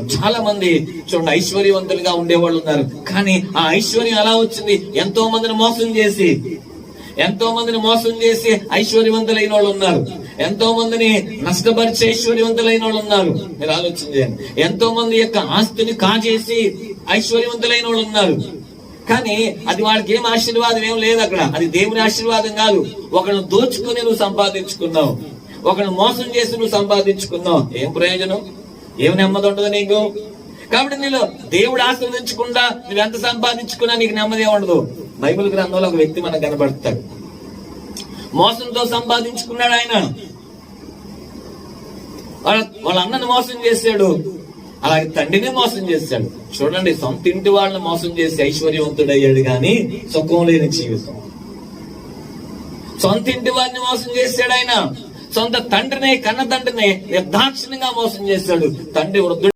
చాలా మంది చూడండి ఐశ్వర్యవంతులుగా ఉండేవాళ్ళు ఉన్నారు. కానీ ఆ ఐశ్వర్యం ఎలా వచ్చింది? ఎంతో మందిని మోసం చేసి ఎంతో మందిని మోసం చేసి ఐశ్వర్యవంతులైన వాళ్ళు ఉన్నారు. ఎంతో మందిని నష్టపరిచే ఐశ్వర్యవంతులైన వాళ్ళు ఉన్నారు. మీరు ఆలోచన చేయండి. ఎంతో మంది యొక్క ఆస్తిని కాజేసి ఐశ్వర్యవంతులైన వాళ్ళు ఉన్నారు. కానీ అది వాళ్ళకి ఏం ఆశీర్వాదం ఏం లేదు అక్కడ. అది దేవుని ఆశీర్వాదం కాదు. ఒకళ్ళని దోచుకుని నువ్వు సంపాదించుకున్నావు. ఒకళ్ళని మోసం చేసి నువ్వు సంపాదించుకున్నావు. ఏం ప్రయోజనం? ఏం నెమ్మది ఉండదు నీకు? కాబట్టి నీలో దేవుడు ఆశ్రదించకుండా నువ్వు ఎంత సంపాదించుకున్నా నీకు నెమ్మది ఉండదు. బైబిల్ గ్రంథంలో ఒక వ్యక్తి మనకు కనబడతాడు. మోసంతో సంపాదించుకున్నాడు ఆయన. వాళ్ళ వాళ్ళ అన్నను మోసం చేశాడు. అలాగే తండ్రిని మోసం చేశాడు. చూడండి సొంత ఇంటి వాళ్ళని మోసం చేసి ఐశ్వర్యవంతుడయ్యాడు కానీ సుఖం లేని జీవితం. సొంత ఇంటి వారిని మోసం చేశాడు ఆయన. సొంత తండ్రిని కన్న తండ్రిని నిర్దాక్షిణ్యంగా మోసం చేశాడు. తండ్రి వృద్ధుడు.